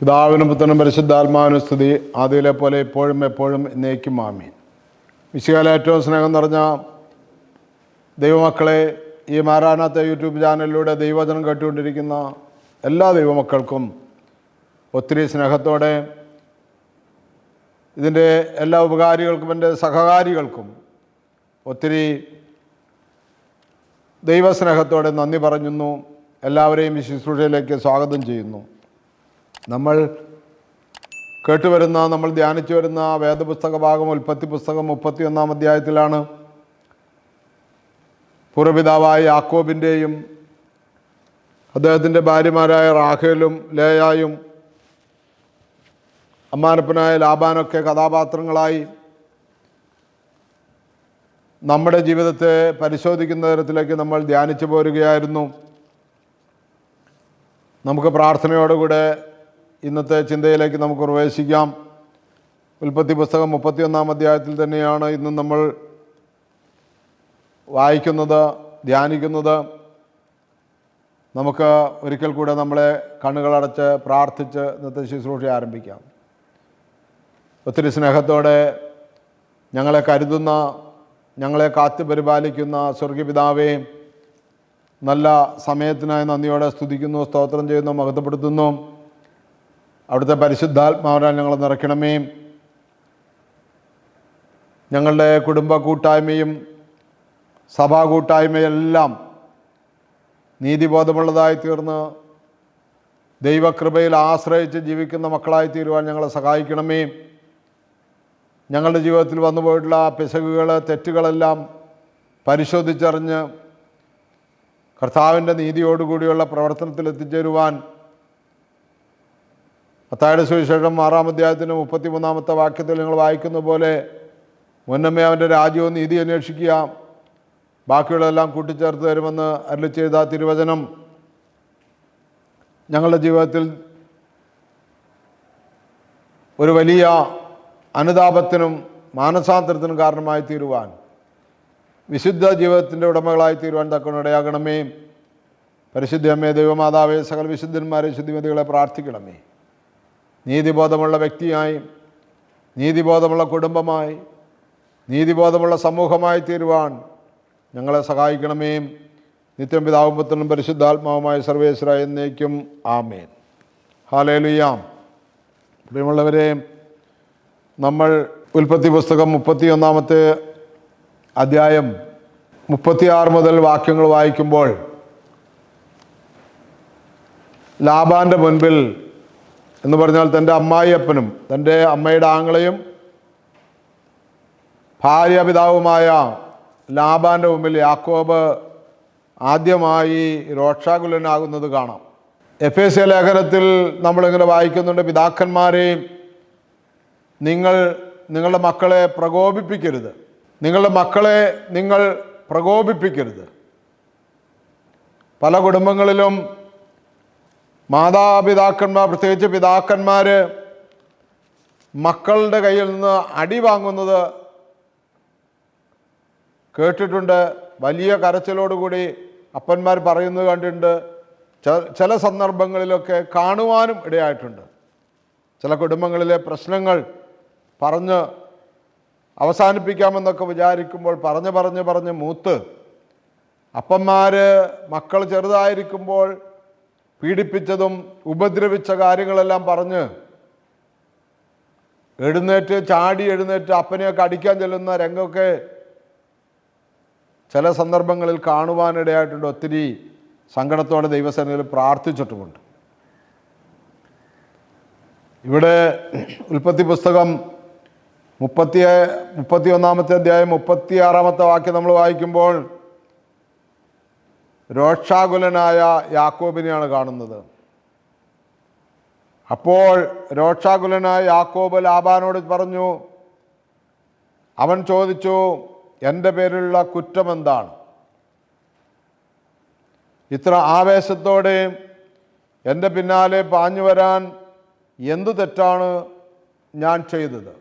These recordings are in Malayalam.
പിതാവിനും പുത്രനും പരിശുദ്ധാത്മാവിനും സ്ഥിതി ആദ്യയിലെ പോലെ എപ്പോഴും എപ്പോഴും എന്നേക്കും ആമീൻ. വിശുകാല ഏറ്റവും സ്നേഹം നിറഞ്ഞ ദൈവമക്കളെ ഈ മാരാനാത്ത യൂട്യൂബ് ചാനലിലൂടെ ദൈവവചനം കേട്ടുകൊണ്ടിരിക്കുന്ന എല്ലാ ദൈവമക്കൾക്കും ഒത്തിരി സ്നേഹത്തോടെ ഇതിന്റെ എല്ലാ ഉപകാരികൾക്കും എന്റെ സഹകാരികൾക്കും ഒത്തിരി ദൈവസ്നേഹത്തോടെ നന്ദി പറയുന്നു എല്ലാവരെയും ശുശ്രൂഷയിലേക്ക് സ്വാഗതം ചെയ്യുന്നു. നമ്മൾ കേട്ടുവരുന്ന നമ്മൾ ധ്യാനിച്ചു വരുന്ന വേദപുസ്തക ഭാഗം ഉൽപ്പത്തി പുസ്തകം മുപ്പത്തിയൊന്നാം അധ്യായത്തിലാണ് പൂർവപിതാവായ യാക്കോബിന്റെയും അദ്ദേഹത്തിന്റെ ഭാര്യമാരായ റാഖേലും ലേയായും അമ്മാനപ്പനായ ലാബാനൊക്കെ കഥാപാത്രങ്ങളായി നമ്മുടെ ജീവിതത്തെ പരിശോധിക്കുന്ന തരത്തിലേക്ക് നമ്മൾ ധ്യാനിച്ചു പോരുകയായിരുന്നു. നമുക്ക് പ്രാർത്ഥനയോടുകൂടെ ഇന്നത്തെ ചിന്തയിലേക്ക് നമുക്ക് പ്രവേശിക്കാം. ഉൽപ്പത്തി പുസ്തകം മുപ്പത്തിയൊന്നാം അധ്യായത്തിൽ തന്നെയാണ് ഇന്ന് നമ്മൾ വായിക്കുന്നത് ധ്യാനിക്കുന്നത്. നമുക്ക് ഒരിക്കൽ കൂടെ നമ്മളെ കണ്ണുകളടച്ച് പ്രാർത്ഥിച്ച് ഇന്നത്തെ ശുശ്രൂഷ ആരംഭിക്കാം. ഒത്തിരി സ്നേഹത്തോടെ ഞങ്ങളെ കരുതുന്ന ഞങ്ങളെ കാത്തു പരിപാലിക്കുന്ന സ്വർഗപിതാവേയും നല്ല സമയത്തിനായി നന്ദിയോടെ സ്തുതിക്കുന്നു സ്തോത്രം ചെയ്യുന്നു മഹത്വപ്പെടുത്തുന്നു. അവിടുത്തെ പരിശുദ്ധാത്മാവിനാൽ ഞങ്ങൾ നിറയ്ക്കണമേ. ഞങ്ങളുടെ കുടുംബ കൂട്ടായ്മയും സഭാ കൂട്ടായ്മയെല്ലാം നീതിബോധമുള്ളതായി തീർന്ന് ദൈവകൃപയിൽ ആശ്രയിച്ച് ജീവിക്കുന്ന മക്കളായി തീരുവാൻ ഞങ്ങളെ സഹായിക്കണമേ. ഞങ്ങളുടെ ജീവിതത്തിൽ വന്നു പോയിട്ടുള്ള പിശകുകൾ തെറ്റുകളെല്ലാം പരിശോധിച്ചറിഞ്ഞ് കർത്താവിന്റെ നീതിയോടുകൂടിയുള്ള പ്രവർത്തനത്തിൽ എത്തിച്ചേരുവാൻ മത്തായുടെ സുവിശേഷം ആറാം അധ്യായത്തിന് മുപ്പത്തിമൂന്നാമത്തെ വാക്യത്തിൽ നിങ്ങൾ വായിക്കുന്ന പോലെ മുന്നമേ അവന്റെ രാജ്യവും നീതി അന്വേഷിക്കുക. ബാക്കിയുള്ളതെല്ലാം കൂട്ടിച്ചേർത്ത് തരുമെന്ന് അരുളി ചെയ്ത തിരുവചനം ഞങ്ങളുടെ ജീവിതത്തിൽ ഒരു വലിയ അനുതാപത്തിനും മാനസാന്തരത്തിനും കാരണമായി തീരുവാൻ വിശുദ്ധ ജീവിതത്തിന്റെ ഉടമകളായി തീരുവാൻ തക്കണിടയാകണമേ പരിശുദ്ധ അമ്മേ ദൈവമാതാവേ സകല വിശുദ്ധന്മാരെ ശുദ്ധിമതികളെ പ്രാർത്ഥിക്കണമേ. നീതിബോധമുള്ള വ്യക്തിയായി നീതിബോധമുള്ള കുടുംബമായി നീതിബോധമുള്ള സമൂഹമായി തീരുവാൻ ഞങ്ങളെ സഹായിക്കണമേ നിത്യം പിതാവും പുത്രനും പരിശുദ്ധാത്മാവുമായ സർവേശ്വര എന്നേക്കും ആമേൻ. ഹാലേലുയാം പ്രിയമുള്ളവരെ നമ്മൾ ഉൽപ്പത്തി പുസ്തകം മുപ്പത്തി ഒന്നാമത്തെ അധ്യായം മുപ്പത്തിയാറ് മുതൽ വാക്യങ്ങൾ വായിക്കുമ്പോൾ ലാബാന്റെ മുൻപിൽ എന്ന് പറഞ്ഞാൽ തന്റെ അമ്മായിയപ്പനും തന്റെ അമ്മയുടെ ആങ്ങളെയും ഭാര്യ പിതാവുമായ ലാബാന്റെ മുമ്പിൽ യാക്കോബ് ആദ്യമായി രോക്ഷാകുലനാകുന്നത് കാണാം. എഫ് എസ് എ ലേഖനത്തിൽ നമ്മളിങ്ങനെ വായിക്കുന്നുണ്ട് പിതാക്കന്മാരെയും നിങ്ങൾ നിങ്ങളുടെ മക്കളെ പ്രകോപിപ്പിക്കരുത്. നിങ്ങളുടെ മക്കളെ നിങ്ങൾ പ്രകോപിപ്പിക്കരുത്. പല കുടുംബങ്ങളിലും മാതാപിതാക്കന്മാർ പ്രത്യേകിച്ച് പിതാക്കന്മാർ മക്കളുടെ കയ്യിൽ നിന്ന് അടി വാങ്ങുന്നത് കേട്ടിട്ടുണ്ട്. വലിയ കരച്ചിലോടുകൂടി അപ്പന്മാർ പറയുന്നത് കണ്ടിട്ടുണ്ട്. ചില സന്ദർഭങ്ങളിലൊക്കെ കാണുവാനും ഇടയായിട്ടുണ്ട്. ചില കുടുംബങ്ങളിലെ പ്രശ്നങ്ങൾ പറഞ്ഞ് അവസാനിപ്പിക്കാമെന്നൊക്കെ വിചാരിക്കുമ്പോൾ പറഞ്ഞ് പറഞ്ഞ് പറഞ്ഞ് മൂത്ത് അപ്പന്മാർ മക്കൾ ചെറുതായിരിക്കുമ്പോൾ പീഡിപ്പിച്ചതും ഉപദ്രവിച്ച കാര്യങ്ങളെല്ലാം പറഞ്ഞ് എഴുന്നേറ്റ് ചാടി എഴുന്നേറ്റ് അപ്പനെയൊക്കെ അടിക്കാൻ ചെല്ലുന്ന രംഗമൊക്കെ ചില സന്ദർഭങ്ങളിൽ കാണുവാനിടയായിട്ടുണ്ട്. ഒത്തിരി സങ്കടത്തോടെ ദൈവസേനയിൽ പ്രാർത്ഥിച്ചിട്ടുമുണ്ട്. ഇവിടെ ഉൽപ്പത്തി പുസ്തകം മുപ്പത്തി മുപ്പത്തി ഒന്നാമത്തെ അധ്യായം മുപ്പത്തി ആറാമത്തെ വാക്യം നമ്മൾ വായിക്കുമ്പോൾ രോക്ഷാകുലനായ യാക്കോബിനെയാണ് കാണുന്നത്. അപ്പോൾ രോക്ഷാകുലനായ യാക്കോബ് ലാബാനോട് പറഞ്ഞു അവൻ ചോദിച്ചു എന്റെ പേരിലുള്ള കുറ്റം എന്താണ്? ഇത്ര ആവേശത്തോടെ എന്റെ പിന്നാലെ പാഞ്ഞു വരാൻ എന്തു തെറ്റാണ് ഞാൻ ചെയ്തത്?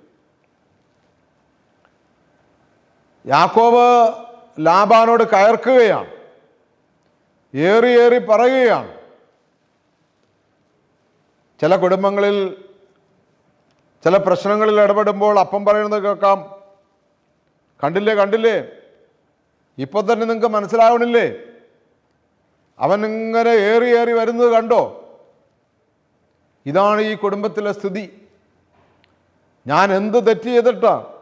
യാക്കോബ് ലാബാനോട് കയർക്കുകയാണ്. ഏറി ഏറി പറയുകയാണ്. ചില കുടുംബങ്ങളിൽ ചില പ്രശ്നങ്ങളിൽ ഇടപെടുമ്പോൾ അപ്പം പറയുന്നത് കേൾക്കാം. കണ്ടില്ലേ കണ്ടില്ലേ? ഇപ്പൊ തന്നെ നിങ്ങൾക്ക് മനസ്സിലാവണില്ലേ? അവൻ ഇങ്ങനെ ഏറി ഏറി വരുന്നത് കണ്ടോ? ഇതാണ് ഈ കുടുംബത്തിലെ സ്ഥിതി. ഞാൻ എന്ത് തെറ്റ് ചെയ്തിട്ടാ?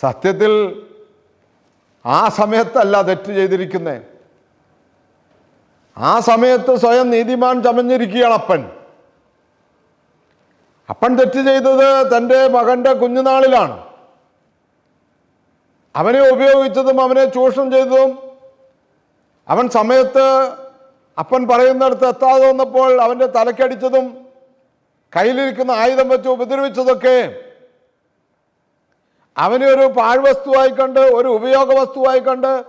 സത്യത്തിൽ ആ സമയത്തല്ല തെറ്റ് ചെയ്തിരിക്കുന്നേ. ആ സമയത്ത് സ്വയം നീതിമാൻ ചമഞ്ഞിരിക്കുകയാണ് അപ്പൻ. അപ്പൻ തെറ്റ് ചെയ്തത് തന്റെ മകന്റെ കുഞ്ഞുനാളിലാണ്. അവനെ ഉപയോഗിച്ചതും അവനെ ചൂഷണം ചെയ്തതും അവൻ സമയത്ത് അപ്പൻ പറയുന്നിടത്ത് എത്താതെ വന്നപ്പോൾ അവന്റെ തലക്കടിച്ചതും കയ്യിലിരിക്കുന്ന ആയുധം വെച്ച് ഉപദ്രവിച്ചതൊക്കെ അവനെ ഒരു പാഴ്വസ്തുവായി കണ്ട് ഒരു ഉപയോഗ വസ്തുവായി കണ്ട്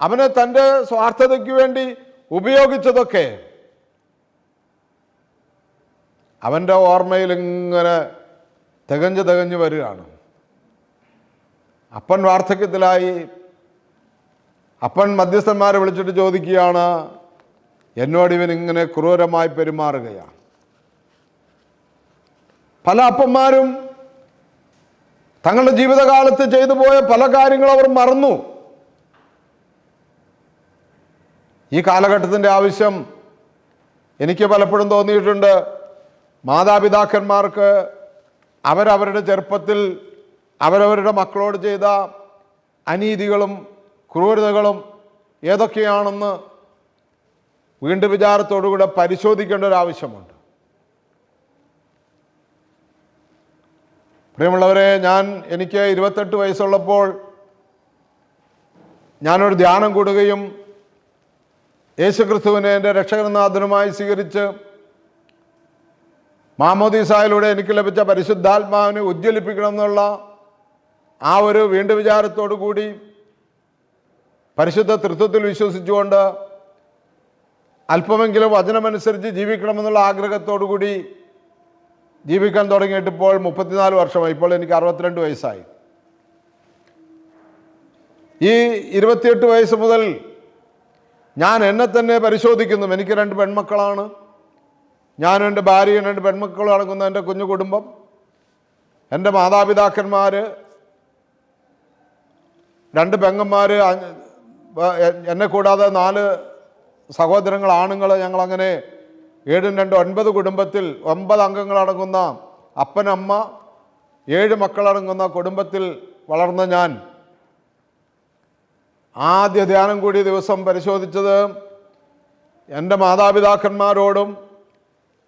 അവനെ തന്റെ സ്വാർത്ഥതയ്ക്ക് വേണ്ടി ഉപയോഗിച്ചതൊക്കെ അവന്റെ ഓർമ്മയിൽ ഇങ്ങനെ തികഞ്ഞു തികഞ്ഞു വരികയാണ്. അപ്പൻ വാർദ്ധക്യത്തിലായി. അപ്പൻ മധ്യസ്ഥന്മാരെ വിളിച്ചിട്ട് ചോദിക്കുകയാണ് എന്നോട് ഇവൻ ഇങ്ങനെ ക്രൂരമായി പെരുമാറുകയാണ്? പല അപ്പന്മാരും തങ്ങളുടെ ജീവിതകാലത്ത് ചെയ്തു പോയ പല കാര്യങ്ങളും അവർ മറന്നു. ഈ കാലഘട്ടത്തിന്റെ ആവശ്യം എനിക്ക് പലപ്പോഴും തോന്നിയിട്ടുണ്ട്. മാതാപിതാക്കന്മാർക്ക് അവരവരുടെ ചെറുപ്പത്തിൽ അവരവരുടെ മക്കളോട് ചെയ്ത അനീതികളും ക്രൂരതകളും ഏതൊക്കെയാണെന്ന് വീണ്ടും വിചാരത്തോടുകൂടെ പരിശോധിക്കേണ്ട ഒരു ആവശ്യമുണ്ട്. പ്രിയമുള്ളവരെ ഞാൻ എനിക്ക് ഇരുപത്തെട്ട് വയസ്സുള്ളപ്പോൾ ഞാനൊരു ധ്യാനം കൂടുകയും യേശുക്രിസ്തുവിനെ എന്റെ രക്ഷകനാഥനുമായി സ്വീകരിച്ച് മാമോദീസായിലൂടെ എനിക്ക് ലഭിച്ച പരിശുദ്ധാത്മാവിനെ ഉജ്ജ്വലിപ്പിക്കണം എന്നുള്ള ആ ഒരു വീണ്ടു വിചാരത്തോടു കൂടി പരിശുദ്ധ തൃത്വത്തിൽ വിശ്വസിച്ചുകൊണ്ട് അല്പമെങ്കിലും വചനമനുസരിച്ച് ജീവിക്കണമെന്നുള്ള ആഗ്രഹത്തോടു കൂടി ജീവിക്കാൻ തുടങ്ങിയിട്ട് ഇപ്പോൾ മുപ്പത്തിനാല് വർഷമായി. ഇപ്പോൾ എനിക്ക് അറുപത്തിരണ്ട് വയസ്സായി. ഈ ഇരുപത്തിയെട്ട് വയസ്സ് മുതൽ ഞാൻ എന്നെ തന്നെ പരിശോധിക്കുന്നു. എനിക്ക് രണ്ട് പെൺമക്കളാണ്. ഞാനും എന്റെ ഭാര്യയും രണ്ട് പെൺമക്കളും അടങ്ങുന്ന എന്റെ കുഞ്ഞു കുടുംബം. എന്റെ മാതാപിതാക്കന്മാർ രണ്ട് പെങ്ങന്മാർ എന്നെ കൂടാതെ നാല് സഹോദരങ്ങൾ ആണുങ്ങൾ ഞങ്ങളങ്ങനെ ഏഴും രണ്ട് ഒൻപത് കുടുംബത്തിൽ ഒമ്പത് അംഗങ്ങളടങ്ങുന്ന അപ്പനമ്മ ഏഴ് മക്കളടങ്ങുന്ന കുടുംബത്തിൽ വളർന്ന ഞാൻ. ആദ്യ ധ്യാനം കൂടിയ ദിവസം പരിശോധിച്ചത് എന്റെ മാതാപിതാക്കന്മാരോടും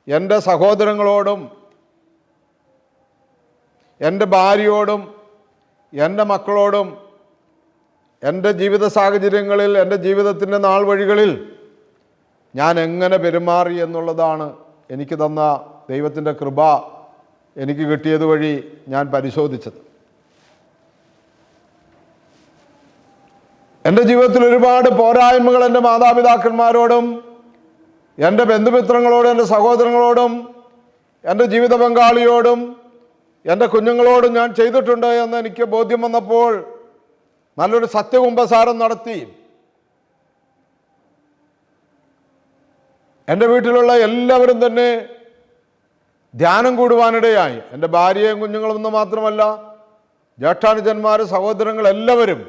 എന്റെ സഹോദരങ്ങളോടും എന്റെ ഭാര്യയോടും എന്റെ മക്കളോടും എന്റെ ജീവിത സാഹചര്യങ്ങളിൽ എന്റെ ജീവിതത്തിന്റെ നാൾ വഴികളിൽ ഞാൻ എങ്ങനെ പെരുമാറി എന്നുള്ളതാണ് എനിക്ക് തന്ന ദൈവത്തിന്റെ കൃപ എനിക്ക് കിട്ടിയത് വഴി ഞാൻ പരിശോധിച്ചത്. എന്റെ ജീവിതത്തിൽ ഒരുപാട് പോരായ്മകൾ എന്റെ മാതാപിതാക്കന്മാരോടും എന്റെ ബന്ധുമിത്രങ്ങളോടും എന്റെ സഹോദരങ്ങളോടും എന്റെ ജീവിത പങ്കാളിയോടും എന്റെ കുഞ്ഞുങ്ങളോടും ഞാൻ ചെയ്തിട്ടുണ്ട് എന്ന് എനിക്ക് ബോധ്യം വന്നപ്പോൾ നല്ലൊരു സത്യകുംഭസാരം നടത്തി. എന്റെ വീട്ടിലുള്ള എല്ലാവരും തന്നെ ധ്യാനം കൂടുവാനിടയായി. എന്റെ ഭാര്യയും കുഞ്ഞുങ്ങളും എന്ന് മാത്രമല്ല ജ്യേഷ്ഠാനുജന്മാർ സഹോദരങ്ങൾ എല്ലാവരും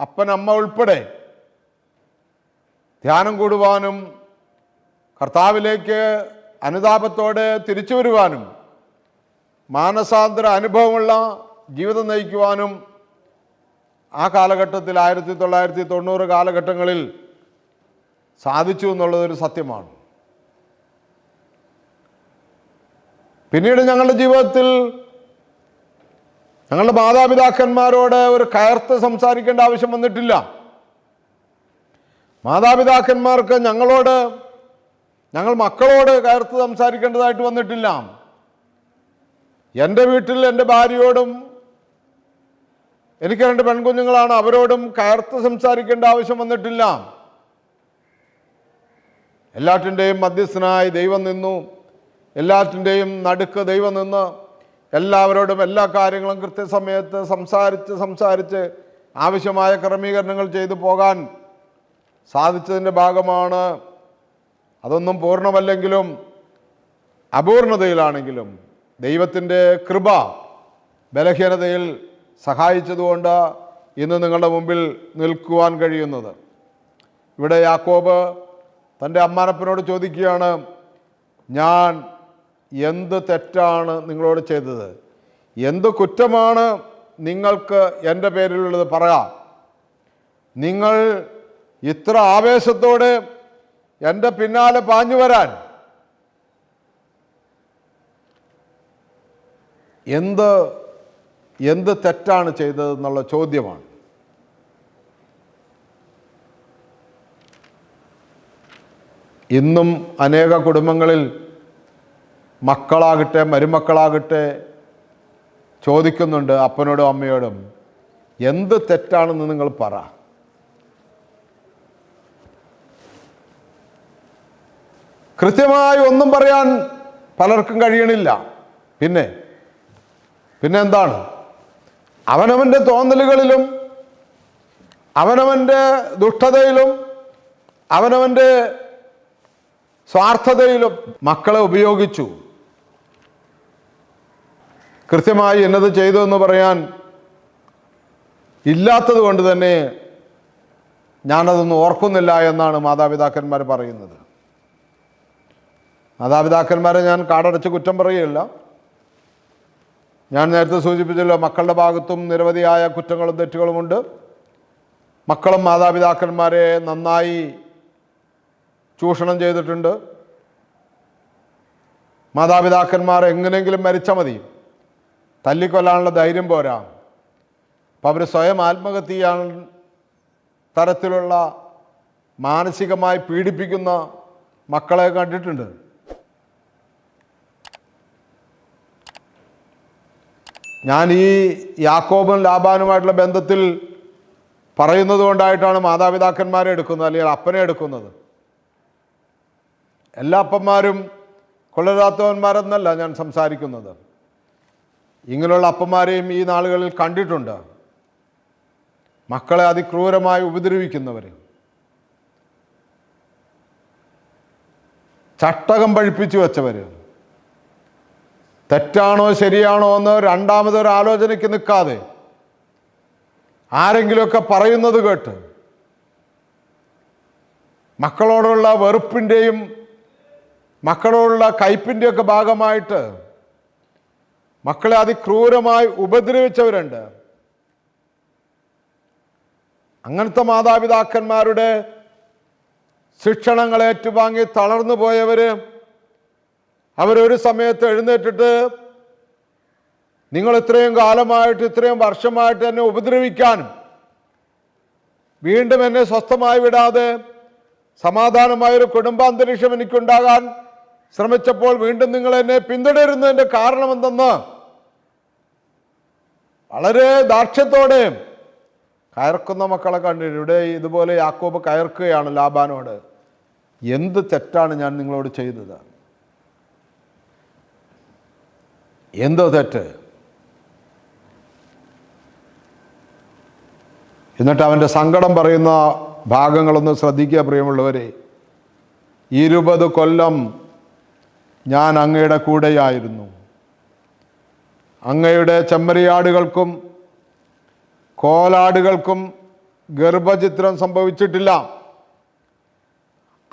അപ്പൻ അമ്മ ഉൾപ്പെടെ ധ്യാനം കൂടുവാനും കർത്താവിലേക്ക് അനുതാപത്തോടെ തിരിച്ചു വരുവാനും മാനസാന്തര അനുഭവമുള്ള ജീവിതം നയിക്കുവാനും ആ കാലഘട്ടത്തിൽ ആയിരത്തി തൊള്ളായിരത്തി തൊണ്ണൂറ് കാലഘട്ടങ്ങളിൽ സാധിച്ചു എന്നുള്ളതൊരു സത്യമാണ്. പിന്നീട് ഞങ്ങളുടെ ജീവിതത്തിൽ ഞങ്ങളുടെ മാതാപിതാക്കന്മാരോട് ഒരു കയർത്ത് സംസാരിക്കേണ്ട ആവശ്യം വന്നിട്ടില്ല. മാതാപിതാക്കന്മാർക്ക് ഞങ്ങളോട് ഞങ്ങൾ മക്കളോട് കയർത്ത് സംസാരിക്കേണ്ടതായിട്ട് വന്നിട്ടില്ല. എന്റെ വീട്ടിൽ എന്റെ ഭാര്യയോടും എനിക്ക് രണ്ട് പെൺകുഞ്ഞുങ്ങളാണ് അവരോടും കയർത്ത് സംസാരിക്കേണ്ട ആവശ്യം വന്നിട്ടില്ല. എല്ലാറ്റിന്റെയും മധ്യസ്ഥനായി ദൈവം നിന്നു. എല്ലാറ്റിന്റെയും നടുക്ക് ദൈവം നിന്ന് എല്ലാവരോടും എല്ലാ കാര്യങ്ങളും കൃത്യസമയത്ത് സംസാരിച്ച് സംസാരിച്ച് ആവശ്യമായ ക്രമീകരണങ്ങൾ ചെയ്തു പോകാൻ സാധിച്ചതിന്റെ ഭാഗമാണ് അതൊന്നും പൂർണമല്ലെങ്കിലും അപൂർണതയിലാണെങ്കിലും ദൈവത്തിന്റെ കൃപ ബലഹീനതയിൽ സഹായിച്ചതുകൊണ്ട് ഇന്ന് നിങ്ങളുടെ മുമ്പിൽ നിൽക്കുവാൻ കഴിയുന്നത്. ഇവിടെ യാക്കോബ് തന്റെ അമ്മാനപ്പനോട് ചോദിക്കുകയാണ് ഞാൻ എന്ത് തെറ്റാണ് നിങ്ങളോട് ചെയ്തത്? എന്ത് കുറ്റമാണ് നിങ്ങൾക്ക് എന്റെ പേരിലുള്ളത് പറയാം. നിങ്ങൾ ഇത്ര ആവേശത്തോടെ എന്റെ പിന്നാലെ പാഞ്ഞു വരാൻ എന്ത് എന്ത് തെറ്റാണ് ചെയ്തതെന്നുള്ള ചോദ്യമാണ്. ഇന്നും അനേക കുടുംബങ്ങളിൽ മക്കളാകട്ടെ മരുമക്കളാകട്ടെ ചോദിക്കുന്നുണ്ട് അപ്പനോടും അമ്മയോടും എന്ത് തെറ്റാണെന്ന് നിങ്ങൾ പറ. കൃത്യമായി ഒന്നും പറയാൻ പലർക്കും കഴിയണില്ല. പിന്നെ പിന്നെ എന്താണ് അവനവന്റെ തോന്നലുകളിലും അവനവന്റെ ദുഷ്ടതയിലും അവനവന്റെ സ്വാർത്ഥതയിലും മക്കളെ ഉപയോഗിച്ചു. കൃത്യമായി എന്നത് ചെയ്തു എന്ന് പറയാൻ ഇല്ലാത്തത് കൊണ്ട് തന്നെ ഞാനതൊന്നും ഓർക്കുന്നില്ല എന്നാണ് മാതാപിതാക്കന്മാർ പറയുന്നത്. മാതാപിതാക്കന്മാരെ ഞാൻ കാടടച്ച് കുറ്റം പറയുകയില്ല. ഞാൻ നേരത്തെ സൂചിപ്പിച്ചല്ലോ മക്കളുടെ ഭാഗത്തും നിരവധിയായ കുറ്റങ്ങളും തെറ്റുകളുമുണ്ട് മക്കളും മാതാപിതാക്കന്മാരെ നന്നായി ചൂഷണം ചെയ്തിട്ടുണ്ട്. മാതാപിതാക്കന്മാർ എങ്ങനെയെങ്കിലും മരിച്ച മതി. തല്ലിക്കൊല്ലാനുള്ള ധൈര്യം പോരാ. അപ്പം അവർ സ്വയം ആത്മഹത്യ തരത്തിലുള്ള മാനസികമായി പീഡിപ്പിക്കുന്ന മക്കളെ കണ്ടിട്ടുണ്ട്. ഞാൻ ഈ യാക്കോബും ലാബാനുമായിട്ടുള്ള ബന്ധത്തിൽ പറയുന്നത് കൊണ്ടായിട്ടാണ് മാതാപിതാക്കന്മാരെ എടുക്കുന്നത് അല്ലെങ്കിൽ അപ്പനെ എടുക്കുന്നത്. എല്ലാ അപ്പന്മാരും കൊള്ളരാത്തവന്മാരെന്നല്ല ഞാൻ സംസാരിക്കുന്നത്. ഇങ്ങനെയുള്ള അപ്പന്മാരെയും ഈ നാളുകളിൽ കണ്ടിട്ടുണ്ട്. മക്കളെ അതിക്രൂരമായി ഉപദ്രവിക്കുന്നവർ ചട്ടകം പഴിപ്പിച്ചു വെച്ചവർ തെറ്റാണോ ശരിയാണോ എന്ന് രണ്ടാമതൊരു ആലോചനയ്ക്ക് നിൽക്കാതെ ആരെങ്കിലുമൊക്കെ പറയുന്നത് കേട്ട് മക്കളോടുള്ള വെറുപ്പിന്റെയും മക്കളോടുള്ള കയ്പിന്റെയൊക്കെ ഭാഗമായിട്ട് മക്കളെ അതിക്രൂരമായി ഉപദ്രവിച്ചവരുണ്ട്. അങ്ങനത്തെ മാതാപിതാക്കന്മാരുടെ ശിക്ഷണങ്ങൾ ഏറ്റുവാങ്ങി തളർന്നു പോയവര് അവരൊരു സമയത്ത് എഴുന്നേറ്റിട്ട് നിങ്ങൾ ഇത്രയും കാലമായിട്ട് ഇത്രയും വർഷമായിട്ട് എന്നെ ഉപദ്രവിക്കാനും വീണ്ടും എന്നെ സ്വസ്ഥമായി വിടാതെ സമാധാനമായൊരു കുടുംബാന്തരീക്ഷം എനിക്കുണ്ടാകാൻ ശ്രമിച്ചപ്പോൾ വീണ്ടും നിങ്ങൾ എന്നെ പിന്തുടരുന്നതിന്റെ കാരണമെന്തെന്ന് വളരെ ദാക്ഷ്യത്തോടെ കയർക്കുന്ന മക്കളെ കണ്ടിട്ട് ഇവിടെ ഇതുപോലെ യാക്കോബ് കയർക്കുകയാണ് ലാബാനോട്. എന്ത് തെറ്റാണ് ഞാൻ നിങ്ങളോട് ചെയ്തത്? എന്തോ തെറ്റ്? എന്നിട്ട് അവന്റെ സങ്കടം പറയുന്ന ഭാഗങ്ങളൊന്ന് ശ്രദ്ധിക്കുക പ്രിയമുള്ളവരെ. ഇരുപത് കൊല്ലം ഞാൻ അങ്ങയുടെ കൂടെയായിരുന്നു. അങ്ങയുടെ ചെമ്മരിയാടുകൾക്കും കോലാടുകൾക്കും ഗർഭചിത്രം സംഭവിച്ചിട്ടില്ല.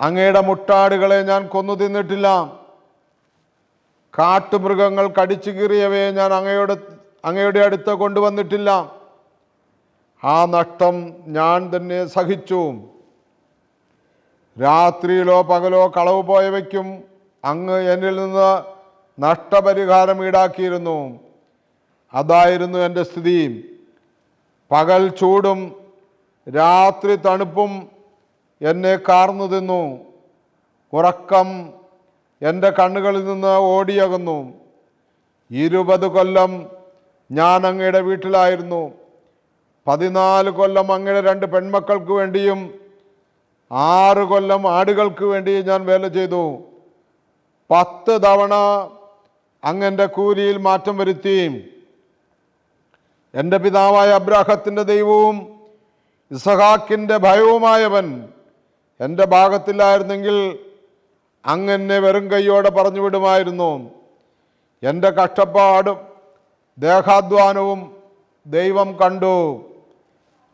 അങ്ങയുടെ മുട്ടാടുകളെ ഞാൻ കൊന്നു തിന്നിട്ടില്ല. കാട്ടുമൃഗങ്ങൾ കടിച്ചു കീറിയവയെ ഞാൻ അങ്ങയുടെ അങ്ങയുടെ അടുത്ത് കൊണ്ടുവന്നിട്ടില്ല. ആ നഷ്ടം ഞാൻ തന്നെ സഹിച്ചു. രാത്രിയിലോ പകലോ കളവ് പോയവയ്ക്കും അങ്ങ് എന്നിൽ നിന്ന് നഷ്ടപരിഹാരം ഈടാക്കിയിരുന്നു. അതായിരുന്നു എന്റെ സ്ഥിതി. പകൽ ചൂടും രാത്രി തണുപ്പും എന്നെ കാർന്നു തിന്നു. ഉറക്കം എന്റെ കണ്ണുകളിൽ നിന്ന് ഓടിയകുന്നു. ഇരുപത് കൊല്ലം ഞാൻ അങ്ങയുടെ വീട്ടിലായിരുന്നു. പതിനാല് കൊല്ലം അങ്ങയുടെ രണ്ട് പെൺമക്കൾക്ക് വേണ്ടിയും ആറ് കൊല്ലം ആടുകൾക്ക് വേണ്ടിയും ഞാൻ വേല ചെയ്തു. പത്ത് തവണ അങ്ങന്റെ കൂലിയിൽ മാറ്റം വരുത്തി. എന്റെ പിതാവായ അബ്രാഹത്തിന്റെ ദൈവവും ഇസഹാക്കിന്റെ ഭയവുമായവൻ എന്റെ ഭാഗത്തില്ലായിരുന്നെങ്കിൽ അങ്ങനെ വെറും കൈയോടെ പറഞ്ഞു വിടുമായിരുന്നു. എന്റെ കഷ്ടപ്പാടും ദേഹാധ്വാനവും ദൈവം കണ്ടു.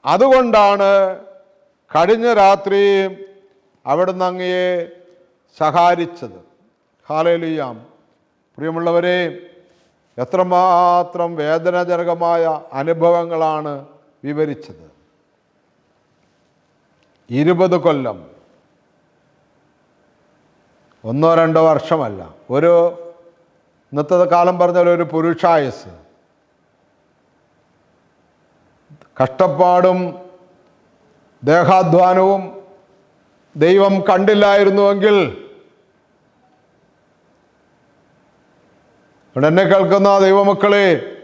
അതുകൊണ്ടാണ് കഴിഞ്ഞ രാത്രി അവിടുന്ന് അങ്ങയെ സഹാരിച്ചത്. ഹാലേലുയാം. പ്രിയമുള്ളവരെ എത്രമാത്രം വേദനാജനകമായ അനുഭവങ്ങളാണ് വിവരിച്ചത്. ഇരുപത് കൊല്ലം. ഒന്നോ രണ്ടോ വർഷമല്ല. ഒരു ഇന്നത്തെ കാലം പറഞ്ഞാൽ ഒരു പുരുഷായസ്. കഷ്ടപ്പാടും ദേഹാധ്വാനവും ദൈവം കണ്ടില്ലായിരുന്നുവെങ്കിൽ ഇവിടെ എന്നെ കേൾക്കുന്ന ദൈവമക്കളെ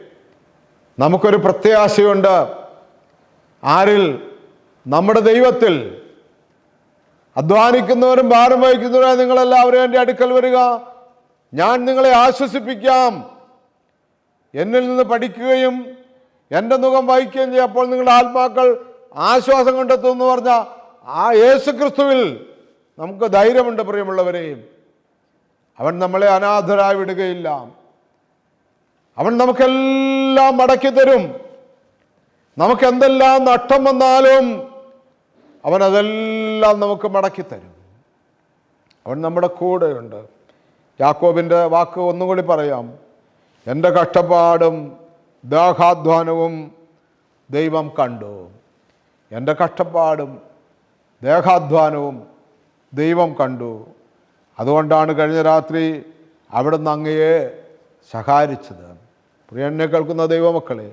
നമുക്കൊരു പ്രത്യാശയുണ്ട്. ആരിൽ? നമ്മുടെ ദൈവത്തിൽ. അധ്വാനിക്കുന്നവരും ഭാരം വഹിക്കുന്നവരും നിങ്ങളെല്ലാവരും എന്റെ അടുക്കൽ വരിക. ഞാൻ നിങ്ങളെ ആശ്വസിപ്പിക്കാം. എന്നിൽ നിന്ന് പഠിക്കുകയും എന്റെ മുഖം വഹിക്കുകയും ചെയ്യപ്പോൾ നിങ്ങളുടെ ആത്മാക്കൾ ആശ്വാസം കണ്ടെത്തും എന്ന് പറഞ്ഞ ആ യേശു ക്രിസ്തുവിൽ നമുക്ക് ധൈര്യമുണ്ട് പ്രിയമുള്ളവരെയും അവൻ നമ്മളെ അനാഥരായി വിടുകയില്ല. അവൻ നമുക്കെല്ലാം മടക്കി തരും. നമുക്ക് എന്തെല്ലാം നഷ്ടം വന്നാലും അവൻ അതെല്ലാം നമുക്ക് മടക്കി തരും. അവൻ നമ്മുടെ കൂടെയുണ്ട്. യാക്കോബിന്റെ വാക്ക് ഒന്നുകൂടി പറയാം. എന്റെ കഷ്ടപ്പാടും ദേഹാധ്വാനവും ദൈവം കണ്ടു. എന്റെ കഷ്ടപ്പാടും ദേഹാധ്വാനവും ദൈവം കണ്ടു. അതുകൊണ്ടാണ് കഴിഞ്ഞ രാത്രി അവിടുന്ന് അങ്ങയെ സഹാരിച്ചത് പ്രിയണ്ണെ കേൾക്കുന്ന ദൈവമക്കളെ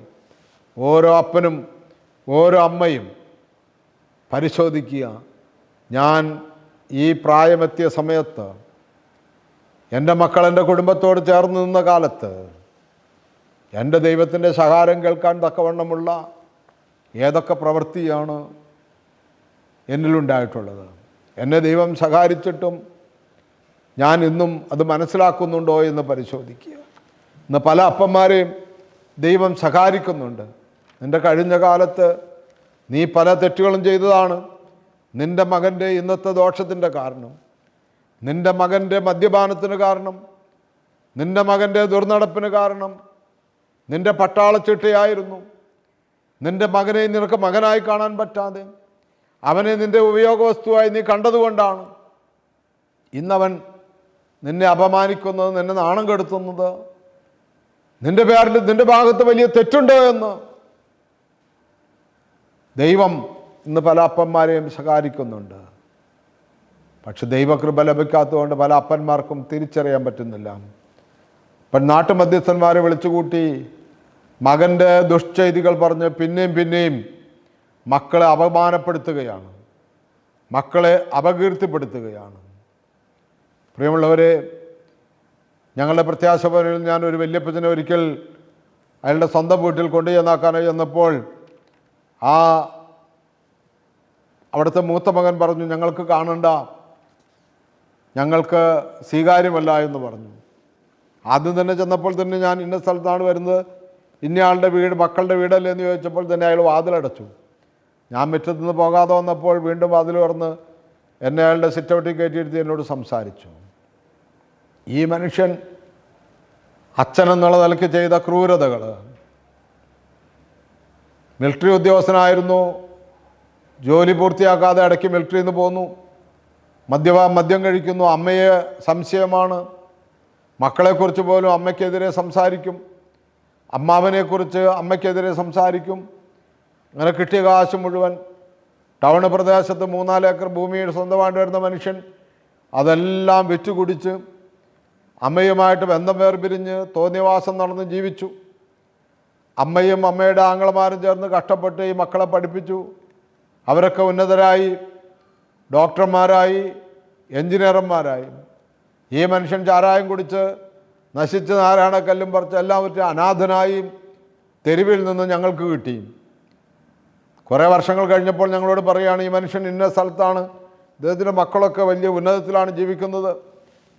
ഓരോ അപ്പനും ഓരോ അമ്മയും പരിശോധിക്കുക. ഞാൻ ഈ പ്രായമെത്തിയ സമയത്ത് എന്റെ മക്കൾ എന്റെ കുടുംബത്തോട് ചേർന്ന് നിന്ന കാലത്ത് എന്റെ ദൈവത്തിന്റെ സഹാരം കേൾക്കാൻ തക്കവണ്ണമുള്ള ഏതൊക്കെ പ്രവൃത്തിയാണ് എന്നിലുണ്ടായിട്ടുള്ളത്. എന്നെ ദൈവം സഹാരിച്ചിട്ടും ഞാൻ ഇന്നും അത് മനസ്സിലാക്കുന്നുണ്ടോ എന്ന് പരിശോധിക്കുക. ഇന്ന് പല അപ്പന്മാരെയും ദൈവം സഹായിക്കുന്നുണ്ട് നിന്റെ കഴിഞ്ഞ കാലത്ത് നീ പല തെറ്റുകളും ചെയ്തതാണ്. നിന്റെ മകന്റെ ഇന്നത്തെ ദോഷത്തിന്റെ കാരണം. നിന്റെ മകന്റെ മദ്യപാനത്തിന് കാരണം. നിന്റെ മകന്റെ ദുർനടപ്പിന് കാരണം. നിന്റെ പട്ടാളച്ചിട്ടയായിരുന്നു. നിന്റെ മകനെ നിനക്ക് മകനായി കാണാൻ പറ്റാതെ. അവനെ നിന്റെ ഉപയോഗവസ്തുവായി നീ കണ്ടതുകൊണ്ടാണ്. ഇന്നവൻ നിന്നെ അപമാനിക്കുന്നത് നിന്നെ നാണം കെടുത്തുന്നത്. നിന്റെ പേരിൽ നിന്റെ ഭാഗത്ത് വലിയ തെറ്റുണ്ടോ എന്ന്. ദൈവം ഇന്ന് പല അപ്പന്മാരെയും ശകാരിക്കുന്നുണ്ട്. പക്ഷെ ദൈവകൃപ ലഭിക്കാത്തതുകൊണ്ട് പല അപ്പന്മാർക്കും തിരിച്ചറിയാൻ പറ്റുന്നില്ല. ഇപ്പം നാട്ടുമധ്യസ്ഥന്മാരെ വിളിച്ചുകൂട്ടി മകന്റെ ദുഷ്ചെയ്തികൾ പറഞ്ഞ് പിന്നെയും പിന്നെയും മക്കളെ അപമാനപ്പെടുത്തുകയാണ്. മക്കളെ അപകീർത്തിപ്പെടുത്തുകയാണ്. പ്രിയമുള്ളവരെ ഞങ്ങളുടെ പ്രത്യാശ ഭവനിൽ ഞാൻ ഒരു വല്യപ്പച്ചനെ ഒരിക്കൽ അയാളുടെ സ്വന്തം വീട്ടിൽ കൊണ്ടു ചെന്നാക്കാനായി ചെന്നപ്പോൾ ആ അവിടുത്തെ മൂത്ത മകൻ പറഞ്ഞു ഞങ്ങൾക്ക് കാണണ്ട. ഞങ്ങൾക്ക് സ്വീകാര്യമല്ല എന്ന് പറഞ്ഞു. ആദ്യം തന്നെ ചെന്നപ്പോൾ തന്നെ ഞാൻ ഇന്ന സ്ഥലത്താണ് വരുന്നത്. ഇന്നയാളുടെ വീട് മക്കളുടെ വീടല്ലേ എന്ന് ചോദിച്ചപ്പോൾ തന്നെ അയാൾ വാതിലടച്ചു. ഞാൻ മുറ്റത്തുനിന്ന് പോകാതെ വന്നപ്പോൾ വീണ്ടും വാതിൽ തുറന്ന് എന്നെ അയാളുടെ സിറ്റൗട്ടിൽ കയറ്റിയിരുത്തി എന്നോട് സംസാരിച്ചു. ഈ മനുഷ്യൻ അച്ഛൻ എന്നുള്ള നിലയ്ക്ക് ചെയ്ത ക്രൂരതകൾ. മിലിറ്ററി ഉദ്യോഗസ്ഥനായിരുന്നു. ജോലി പൂർത്തിയാക്കാതെ ഇടയ്ക്ക് മിലിറ്ററിയിൽ നിന്ന് പോന്നു. മദ്യപ മദ്യം കഴിക്കുന്നു. അമ്മയെ സംശയമാണ്. മക്കളെക്കുറിച്ച് പോലും അമ്മയ്ക്കെതിരെ സംസാരിക്കും. അമ്മാവനെക്കുറിച്ച് അമ്മയ്ക്കെതിരെ സംസാരിക്കും. അങ്ങനെ കിട്ടിയ കാശ് മുഴുവൻ ടൗൺ പ്രദേശത്ത് മൂന്നാൽ ഏക്കർ ഭൂമിയുടെ സ്വന്തമായിട്ട് വരുന്ന മനുഷ്യൻ അതെല്ലാം വിറ്റ് കുടിച്ച് അമ്മയുമായിട്ട് ബന്ധം വേർപിരിഞ്ഞ് തോന്നിവാസം നടന്ന് ജീവിച്ചു. അമ്മയും അമ്മയുടെ ആങ്ങളമാരും ചേർന്ന് കഷ്ടപ്പെട്ട് ഈ മക്കളെ പഠിപ്പിച്ചു. അവരൊക്കെ ഉന്നതരായി. ഡോക്ടർമാരായി എഞ്ചിനീയർമാരായി. ഈ മനുഷ്യൻ ചാരായം കുടിച്ച് നശിച്ച് നാരായണക്കല്ലും പറിച്ച് എല്ലാം പറ്റി അനാഥനായി തെരുവിൽ നിന്ന് ഞങ്ങൾക്ക് കിട്ടി. കുറേ വർഷങ്ങൾ കഴിഞ്ഞപ്പോൾ ഞങ്ങളോട് പറയുകയാണ് ഈ മനുഷ്യൻ ഇന്ന സ്ഥലത്താണ്. ഇദ്ദേഹത്തിന്റെ മക്കളൊക്കെ വലിയ ഉന്നതത്തിലാണ് ജീവിക്കുന്നത്.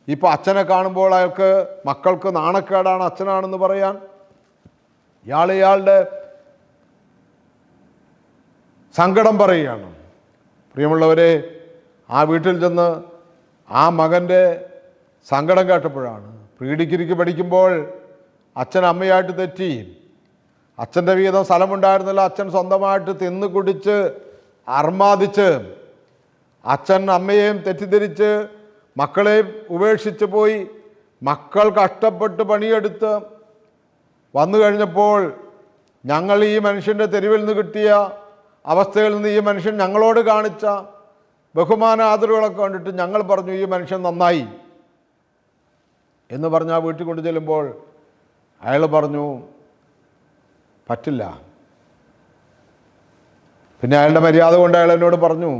ഇപ്പോൾ അച്ഛനെ കാണുമ്പോൾ അയാൾക്ക് മക്കൾക്ക് നാണക്കേടാണ് അച്ഛനാണെന്ന് പറയാൻ. ഇയാൾ ഇയാളുടെ സങ്കടം പറയുകയാണ്. പ്രിയമുള്ളവരെ ആ വീട്ടിൽ ചെന്ന് ആ മകന്റെ സങ്കടം കേട്ടപ്പോഴാണ് പ്രീ ഡിഗ്രിക്ക് പഠിക്കുമ്പോൾ അച്ഛൻ അമ്മയായിട്ട് തെറ്റി. അച്ഛന്റെ വീതം സ്ഥലമുണ്ടായിരുന്നില്ല. അച്ഛൻ സ്വന്തമായിട്ട് തിന്ന് കുടിച്ച് അർമാദിച്ച് അച്ഛൻ അമ്മയെയും തെറ്റിദ്ധരിച്ച് മക്കളെയും ഉപേക്ഷിച്ച് പോയി. മക്കൾ കഷ്ടപ്പെട്ട് പണിയെടുത്ത് വന്നു കഴിഞ്ഞപ്പോൾ ഞങ്ങൾ ഈ മനുഷ്യന്റെ തെരുവിൽ നിന്ന് കിട്ടിയ അവസ്ഥയിൽ നിന്ന് ഈ മനുഷ്യൻ ഞങ്ങളോട് കാണിച്ച ബഹുമാന ആദരവുകളൊക്കെ കണ്ടിട്ട് ഞങ്ങൾ പറഞ്ഞു ഈ മനുഷ്യൻ നന്നായി. എന്ന് പറഞ്ഞ് ആ വീട്ടിൽ കൊണ്ടു ചെല്ലുമ്പോൾ അയാൾ പറഞ്ഞു പറ്റില്ല. പിന്നെ അയാളുടെ മര്യാദ കൊണ്ട് അയാൾ എന്നോട് പറഞ്ഞു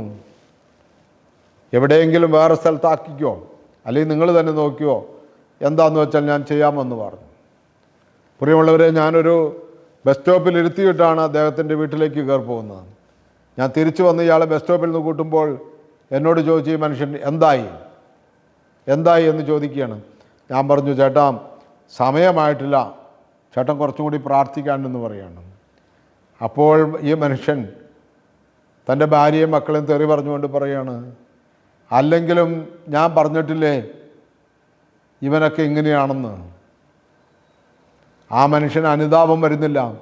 എവിടെയെങ്കിലും വേറെ സ്ഥലത്താക്കിക്കോ. അല്ലെങ്കിൽ നിങ്ങൾ തന്നെ നോക്കിയോ എന്താണെന്ന് വെച്ചാൽ ഞാൻ ചെയ്യാമെന്ന് പറഞ്ഞു. പ്രിയമുള്ളവരെ ഞാനൊരു ബസ് സ്റ്റോപ്പിൽ ഇരുത്തിയിട്ടാണ് അദ്ദേഹത്തിന്റെ വീട്ടിലേക്ക് കയറി പോകുന്നത് ഞാൻ തിരിച്ചു വന്ന് ഇയാളെ ബസ് സ്റ്റോപ്പിൽ നിന്ന് കൂട്ടുമ്പോൾ എന്നോട് ചോദിച്ചു ഈ മനുഷ്യൻ എന്തായി? എന്തായി എന്ന് ചോദിക്കുകയാണ്. ഞാൻ പറഞ്ഞു ചേട്ടാ സമയമായിട്ടില്ല. ചേട്ടൻ കുറച്ചും കൂടി പ്രാർത്ഥിക്കാനെന്ന് പറയാണ്. അപ്പോൾ ഈ മനുഷ്യൻ തന്റെ ഭാര്യയും മക്കളെയും തെറി പറഞ്ഞുകൊണ്ട് പറയാണ് അല്ലെങ്കിലും ഞാൻ പറഞ്ഞിട്ടില്ലേ ഇവനൊക്കെ ഇങ്ങനെയാണെന്ന്. ആ മനുഷ്യൻ അനുതാപം വരുന്നില്ല.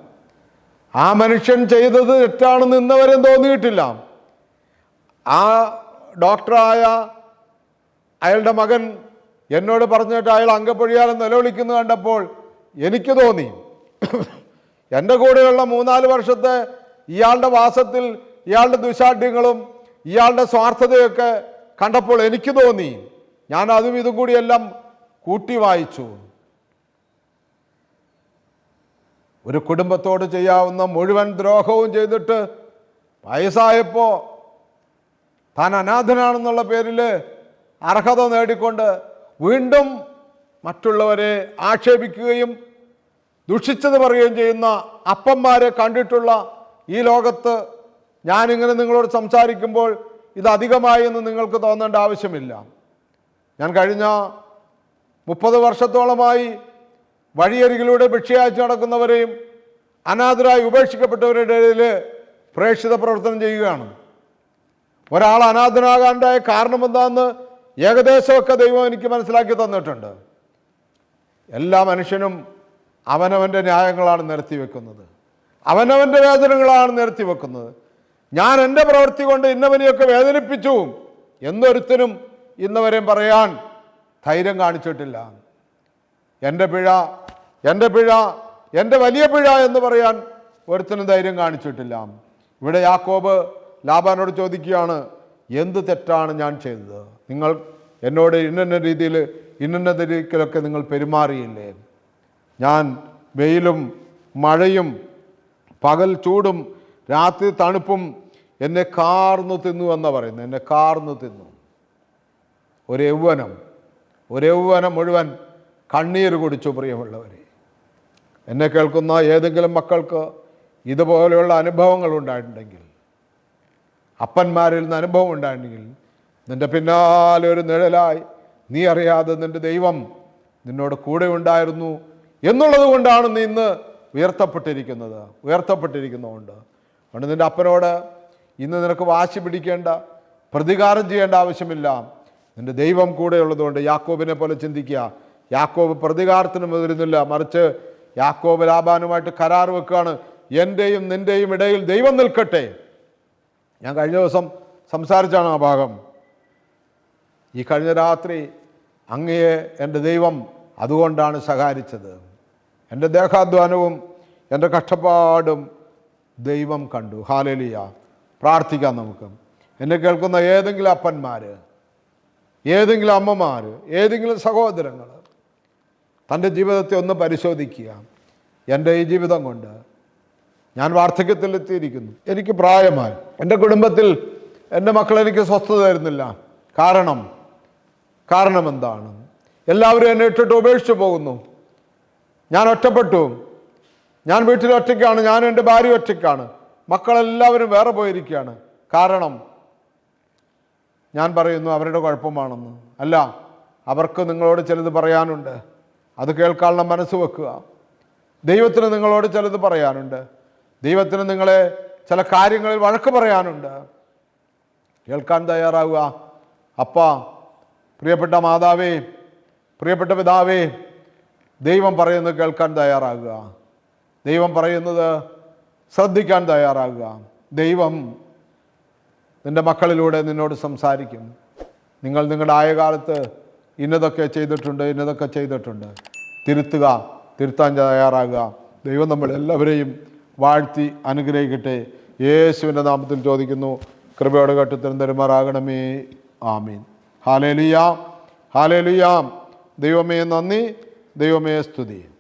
ആ മനുഷ്യൻ ചെയ്തത് തെറ്റാണെന്ന് ഇന്നവരെയും തോന്നിയിട്ടില്ല. ആ ഡോക്ടറായ അയാളുടെ മകൻ എന്നോട് പറഞ്ഞിട്ട് അയാൾ അങ്കപ്പൊഴിയാലും നിലവിളിക്കുന്നു കണ്ടപ്പോൾ എനിക്ക് തോന്നി. എന്റെ കൂടെയുള്ള മൂന്നാൽ വർഷത്തെ ഇയാളുടെ വാസത്തിൽ ഇയാളുടെ ദുശാഠ്യങ്ങളും ഇയാളുടെ സ്വാർത്ഥതയൊക്കെ കണ്ടപ്പോൾ എനിക്ക് തോന്നി. ഞാൻ അതും ഇതും കൂടിയെല്ലാം കൂട്ടി വായിച്ചു. ഒരു കുടുംബത്തോട് ചെയ്യാവുന്ന മുഴുവൻ ദ്രോഹവും ചെയ്തിട്ട് വയസ്സായപ്പോൾ താൻ അനാഥനാണെന്നുള്ള പേരിൽ അർഹത നേടിക്കൊണ്ട് വീണ്ടും മറ്റുള്ളവരെ ആക്ഷേപിക്കുകയും ദുഷിച്ചത് പറയുകയും ചെയ്യുന്ന അപ്പന്മാരെ കണ്ടിട്ടുള്ള ഈ ലോകത്ത് ഞാനിങ്ങനെ നിങ്ങളോട് സംസാരിക്കുമ്പോൾ ഇത് അധികമായി എന്ന് നിങ്ങൾക്ക് തോന്നേണ്ട ആവശ്യമില്ല. ഞാൻ കഴിഞ്ഞ മുപ്പത് വർഷത്തോളമായി വഴിയരികിലൂടെ ഭിക്ഷയാഴ്ച നടക്കുന്നവരെയും അനാഥരായി ഉപേക്ഷിക്കപ്പെട്ടവരുടെ ഇടയിൽ പ്രേക്ഷിത പ്രവർത്തനം ചെയ്യുകയാണ്. ഒരാൾ അനാഥനാകാണ്ടായ കാരണം എന്താണെന്ന് ഏകദേശമൊക്കെ ദൈവം എനിക്ക് മനസ്സിലാക്കി തന്നിട്ടുണ്ട്. എല്ലാ മനുഷ്യനും അവനവന്റെ ന്യായങ്ങളാണ് നിരത്തി വെക്കുന്നത് അവനവന്റെ വേദനകളാണ് നിരത്തി വെക്കുന്നത് ഞാൻ എന്റെ പ്രവൃത്തി കൊണ്ട് ഇന്നവനെയൊക്കെ വേദനിപ്പിച്ചു. എന്നൊരുത്തനും ഇന്നവരെയും പറയാൻ ധൈര്യം കാണിച്ചിട്ടില്ല. എന്റെ പിഴ എന്റെ പിഴ എന്റെ വലിയ പിഴ എന്ന് പറയാൻ ഒരുത്തനും ധൈര്യം കാണിച്ചിട്ടില്ല. ഇവിടെ യാക്കോബ് ലാബാനോട് ചോദിക്കുകയാണ് എന്ത് തെറ്റാണ് ഞാൻ ചെയ്തത്? നിങ്ങൾ എന്നോട് ഇന്ന രീതിയിൽ ഇന്ന രീതിയിലൊക്കെ നിങ്ങൾ പെരുമാറിയില്ലേ? ഞാൻ വെയിലും മഴയും പകൽ ചൂടും രാത്രി തണുപ്പും എന്നെ കാർന്നു തിന്നു എന്നാ പറയുന്നത്? എന്നെ കാർന്നു തിന്നു. ഒരു യൗവനം. ഒരു യൗവനം മുഴുവൻ കണ്ണീർ കുടിച്ചു പ്രിയമുള്ളവരെ. എന്നെ കേൾക്കുന്ന ഏതെങ്കിലും മക്കൾക്ക് ഇതുപോലെയുള്ള അനുഭവങ്ങൾ ഉണ്ടായിട്ടുണ്ടെങ്കിൽ അപ്പന്മാരിൽ നിന്ന് അനുഭവം ഉണ്ടായിട്ടുണ്ടെങ്കിൽ നിന്റെ പിന്നാലെ ഒരു നിഴലായി നീ അറിയാതെ നിന്റെ ദൈവം നിന്നോട് കൂടെ ഉണ്ടായിരുന്നു എന്നുള്ളത് കൊണ്ടാണ് നീ ഇന്ന് ഉയർത്തപ്പെട്ടിരിക്കുന്നത്. ഉയർത്തപ്പെട്ടിരിക്കുന്നതുകൊണ്ട്. അതുകൊണ്ട് നിന്റെ അപ്പനോട് ഇന്ന് നിനക്ക് വാശി പിടിക്കേണ്ട പ്രതികാരം ചെയ്യേണ്ട ആവശ്യമില്ല. നിന്റെ ദൈവം കൂടെ ഉള്ളതുകൊണ്ട് യാക്കോബിനെ പോലെ ചിന്തിക്കുക. യാക്കോബ് പ്രതികാരത്തിന് മുതിരുന്നില്ല. മറിച്ച് യാക്കോബ് ലാബാനുമായിട്ട് കരാർ വെക്കുകയാണ്. എന്റെയും നിന്റെയും ഇടയിൽ ദൈവം നിൽക്കട്ടെ. ഞാൻ കഴിഞ്ഞ ദിവസം സംസാരിച്ചാണ് ആ ഭാഗം. ഈ കഴിഞ്ഞ രാത്രി അങ്ങയെ എന്റെ ദൈവം അതുകൊണ്ടാണ് സഹാരിച്ചത് എന്റെ ദേഹാധ്വാനവും എന്റെ കഷ്ടപ്പാടും ദൈവം കണ്ടു. ഹാലലിയ. പ്രാർത്ഥിക്കാം നമുക്ക്. എന്നെ കേൾക്കുന്ന ഏതെങ്കിലും അപ്പന്മാർ ഏതെങ്കിലും അമ്മമാർ ഏതെങ്കിലും സഹോദരങ്ങൾ തന്റെ ജീവിതത്തെ ഒന്ന് പരിശോധിക്കുക. എന്റെ ഈ ജീവിതം കൊണ്ട് ഞാൻ വാർദ്ധക്യത്തിലെത്തിയിരിക്കുന്നു. എനിക്ക് പ്രായമായി. എന്റെ കുടുംബത്തിൽ എന്റെ മക്കൾ എനിക്ക് സ്വസ്ഥത തരുന്നില്ല. കാരണം കാരണം എന്താണ്? എല്ലാവരും എന്നെ ഇട്ടിട്ട് ഉപേക്ഷിച്ചു പോകുന്നു. ഞാൻ ഒറ്റപ്പെട്ടു. ഞാൻ വീട്ടിൽ ഒറ്റയ്ക്കാണ്. ഞാൻ എന്റെ ഭാര്യ ഒറ്റയ്ക്കാണ്. മക്കളെല്ലാവരും വേറെ പോയിരിക്കുകയാണ്. കാരണം ഞാൻ പറയുന്നു അവരുടെ കുഴപ്പമാണെന്ന്. അല്ല അവർക്ക് നിങ്ങളോട് ചിലത് പറയാനുണ്ട്. അത് കേൾക്കാനുള്ള മനസ്സ് വെക്കുക. ദൈവത്തിന് നിങ്ങളോട് ചിലത് പറയാനുണ്ട്. ദൈവത്തിന് നിങ്ങളെ ചില കാര്യങ്ങളിൽ വഴക്ക് പറയാനുണ്ട്. കേൾക്കാൻ തയ്യാറാവുക. അപ്പ പ്രിയപ്പെട്ട മാതാവേ പ്രിയപ്പെട്ട പിതാവേ ദൈവം പറയുന്നത് കേൾക്കാൻ തയ്യാറാകുക. ദൈവം പറയുന്നത് ശ്രദ്ധിക്കാൻ തയ്യാറാകുക. ദൈവം നിന്റെ മക്കളിലൂടെ നിന്നോട് സംസാരിക്കും. നിങ്ങൾ നിങ്ങളുടെ ആയ കാലത്ത് ഇന്നതൊക്കെ ചെയ്തിട്ടുണ്ട് ഇന്നതൊക്കെ ചെയ്തിട്ടുണ്ട്. തിരുത്തുക തിരുത്താൻ തയ്യാറാകുക. ദൈവം നമ്മൾ എല്ലാവരെയും വാഴ്ത്തി അനുഗ്രഹിക്കട്ടെ. യേശുവിന്റെ നാമത്തിൽ ചോദിക്കുന്നു. കൃപയോടെ കെട്ടുത്തരം തരുമാറാകണമേ. ആമീൻ. ഹാലേലുയാം ഹാലേലുയാം ദൈവമേ നന്ദി ദൈവമേ സ്തുതി.